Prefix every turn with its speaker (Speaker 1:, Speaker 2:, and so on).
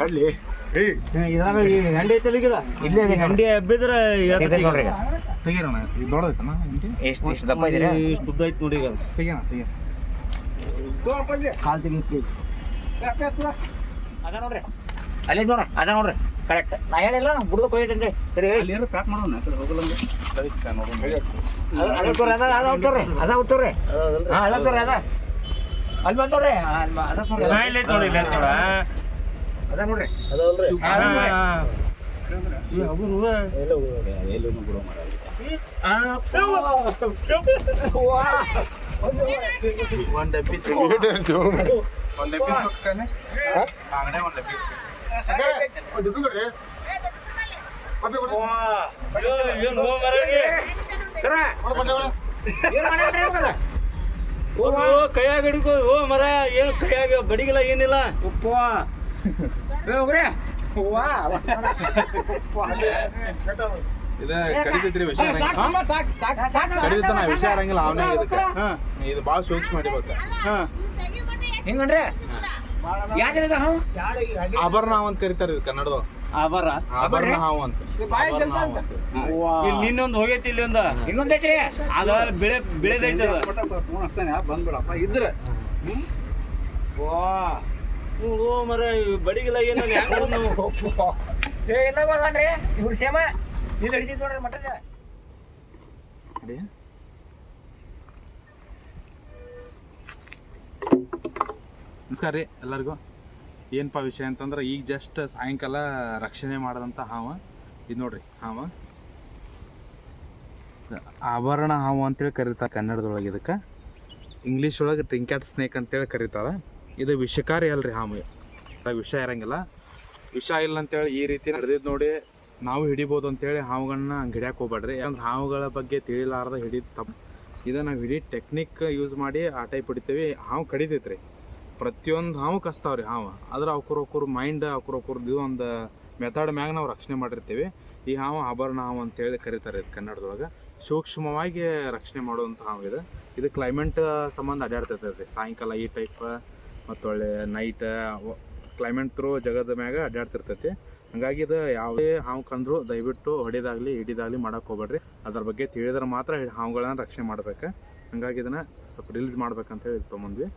Speaker 1: ಅಲ್ಲಿ.
Speaker 2: ಇದ್ರಾಗ ಗಂಡಿ ಐತಲ್ಲ ಈಗ ಇಲ್ಲೇ ಗಂಡಿ ಹಬ್ಬಿದ್ರ
Speaker 3: ನೋಡ್ರಿ ಈಗ.
Speaker 1: ತೆಗೀರಣ ಇದು ದೊಡ್ಡದೈತನ ಇಂಟಿ
Speaker 3: ಎಷ್ಟು ಇಷ್ಟು ದಪ್ಪ ಇದೀರಾ?
Speaker 2: ಇಷ್ಟು ಉದ್ದ ಐತಿ ನೋಡಿ ಈಗ ಕಾಲ್
Speaker 3: ಅದ ನೋಡ್ರಿ ಅಲ್ಲಿ ನೋಡ ಅದ ನೋಡ್ರಿ. ಕರೆಕ್ಟ್ ನಾ ಹೇಳಿಲ್ಲ ಬುಡ್ದ ಹೋಗಿದ್ದೆ ಸರಿ
Speaker 1: ಅಲ್ಲಿ ಏನಾರ ಪ್ಯಾಕ್ ಮಾಡೋಣ ಆ ಕಡೆ ಹೋಗಲ್ಲ
Speaker 3: ಅದ ತೋರಿ ಅದ ಅದ ತೋರಿ ಅದ ಹಾ ಅದ ತೋರಿ ಅದ. ಅಲ್ಲಿ ಬಂತೋರಿ ಅದ ತೋರಿ
Speaker 2: ಇಲ್ಲೇ ನೋಡಿ ಇಲ್ಲೇ ಐತ್ ನೋಡ.
Speaker 3: ಅದ ನೋಡ್ರಿ.
Speaker 2: ಹಾ, ನೋಡ.
Speaker 1: ಒಂದ್ ಪೀಸ್ ಒಂದ್ ಒಂದ್
Speaker 2: ಏನ್ ಹೋ ಮರಗೆ?
Speaker 3: ಸರ ಏನ್ ಮಾಡ್ಯಾನ್ರಿ ಇವ್ಕಲ್ಲ?
Speaker 2: ಓ, ಓ, ಕೈಯಾಗ ಹಿಡ್ಕೊ ಓ ಮರ ಏನು ಕೈಯಾಗ ಬಡಿಗಿಲ್ಲ ಏನಿಲ್ಲ
Speaker 3: ಉಪ್ಪು ಏ, ಹೋಗ್ರಿ ವಾ
Speaker 1: ಇದ ಕಡಿತೈತ್ರಿ ವಿಷಯ
Speaker 3: ಸಾಕ್ ಸಾಕ್ ಸಾಕ್ ಸಾಕ್ ಸಾಕ್
Speaker 1: ಕಡಿತಾನ ವಿಷಯ ಇರಂಗಿಲ್ಲ ಅವನೇ ಇದಕ್ಕೆ
Speaker 2: ಹಾ
Speaker 1: ಇದು ಭಾಳ ಸೂಕ್ಷ್ಮ ಮಾಡಿಬೇಕು
Speaker 2: ಹಾ
Speaker 3: ಯಾಕ್ರಿ ಹಾವು?
Speaker 1: ಆಭರಣ ಹಾವು ಅಂತ. ಕರೀತಾರೆ ಇದು ಕನ್ನಡದವ
Speaker 2: ಆಬರ
Speaker 1: ಆಭರಣ ಹಾವು ಅಂತ.
Speaker 2: ಇಲ್ಲಿ ನಿನ್ನೊಂದು ಹೋಗೈತಿ ಇಲ್ಲಿ ಒಂದ.
Speaker 3: ಇನ್ನೊಂದೈತ್ರಿ
Speaker 2: ಅದ ಬೆಳೆ ಬೆಳೆದೈತಿ ಅದ.
Speaker 1: ಬಂದ್ಬಿಡಪ್ಪ. ಇದ್ರ.
Speaker 2: ಓ ಮರ ಬಡಿಗಿಲ್ಲ ಏನೋ ಹೆಂಗ್
Speaker 3: ಇಲ್ಲ ಹೋಗನ್ರಿ ಇವ್ರ ಸೇಮ ಇಲ್ಲಿ ಹಿಡಿತಿದ್ ನೋಡ್ರಿ ಮಟನ್
Speaker 1: ನಮಸ್ಕಾರ ರೀ ಎಲ್ಲರಿಗೂ. ಏನಪ್ಪ ವಿಷಯ ಅಂತಂದ್ರೆ ಈಗ ಜಸ್ಟ್ ಸಾಯಂಕಾಲ ರಕ್ಷಣೆ ಮಾಡಿದಂಥ ಹಾವ. ಇದು ನೋಡ್ರಿ ಹಾವ. ಆಭರಣ ಹಾವು ಅಂತೇಳಿ ಕರೀತಾರೆ ಕನ್ನಡದೊಳಗೆ ಇದಕ್ಕೆ. ಇಂಗ್ಲೀಷ್ ಒಳಗೆ ಟ್ರಿಂಕ್ಯಾಟ್ ಸ್ನೇಕ್ ಅಂತೇಳಿ ಕರೀತಾರೆ. ಇದು ವಿಷಕಾರಿ ಅಲ್ರಿ ಹಾವು. ಆ ವಿಷ ಇರಂಗಿಲ್ಲ. ವಿಷ ಇಲ್ಲ ಅಂತೇಳಿ ಈ ರೀತಿ ನಡೆದಿದ್ದು ನೋಡಿ ನಾವು ಹಿಡಿಬೋದು ಅಂತೇಳಿ ಹಾವುಗಳನ್ನ ಹಂಗೆ ಹಿಡಿಯಕ್ಕೆ ಹೋಗ್ಬೇಡ್ರಿ ಯಾಕಂದ್ರೆ ಹಾವುಗಳ ಬಗ್ಗೆ ತಿಳಿಲಾರ್ದ ಹಿಡಿದು ತಪ್ಪು ಇದು ನಾವು ಹಿಡಿ ಟೆಕ್ನಿಕ್ ಯೂಸ್ ಮಾಡಿ ಆ ಟೈಪ್ ಹಿಡಿತೀವಿ. ಹಾವು ಕಡಿತೈತ್ರಿ. ಪ್ರತಿಯೊಂದು ಹಾವು ಕಸ್ತಾವ್ರಿ ಹಾವು ಆದ್ರೆ ಅವ್ಕರ್ ಅವ್ಕರ್ ಮೈಂಡ್ ಅವ್ಕರ್ ಇದು ಒಂದು ಮೆಥಡ್ ಮ್ಯಾಗ ನಾವು ರಕ್ಷಣೆ ಮಾಡಿರ್ತೀವಿ. ಈ ಹಾವು ಆಭರಣ ಹಾವು ಅಂತೇಳಿ ಕರೀತಾರೆ ಇದು ಕನ್ನಡದೊಳಗೆ. ಸೂಕ್ಷ್ಮವಾಗಿ ರಕ್ಷಣೆ ಮಾಡುವಂಥ ಹಾವು ಇದು. ಇದು ಕ್ಲೈಮೇಟ್ ಸಂಬಂಧ ಅಡ್ಡಾಡ್ತಿರ್ತೈತೆ ಸಾಯಂಕಾಲ ಈ ಟೈಪ್ ಮತ್ತು ಒಳ್ಳೆ ನೈಟ್ ಕ್ಲೈಮೇಟ್ ಥ್ರೂ ಜಗದ ಮ್ಯಾಗ ಅಡ್ಡಾಡ್ತಿರ್ತೈತಿ ಹಂಗಾಗಿ ಇದು ಯಾವುದೇ ಹಾವು ಕಂದ್ರು ದಯವಿಟ್ಟು ಹೊಡಿದಾಗಲಿ, ಹಿಡಿದಾಗಲಿ ಮಾಡೋಕೆ ಹೋಗ್ಬೇಡ್ರಿ. ಅದ್ರ ಬಗ್ಗೆ ತಿಳಿದ್ರೆ ಮಾತ್ರ ಹಾವುಗಳನ್ನ ರಕ್ಷಣೆ ಮಾಡ್ಬೇಕು. ಹಂಗಾಗಿ ಇದನ್ನು ಸ್ವಲ್ಪ ರಿಲೀಸ್ ಮಾಡ್ಬೇಕಂತ ಹೇಳಿ ತೊಗೊಂಬಂದ್ವಿ.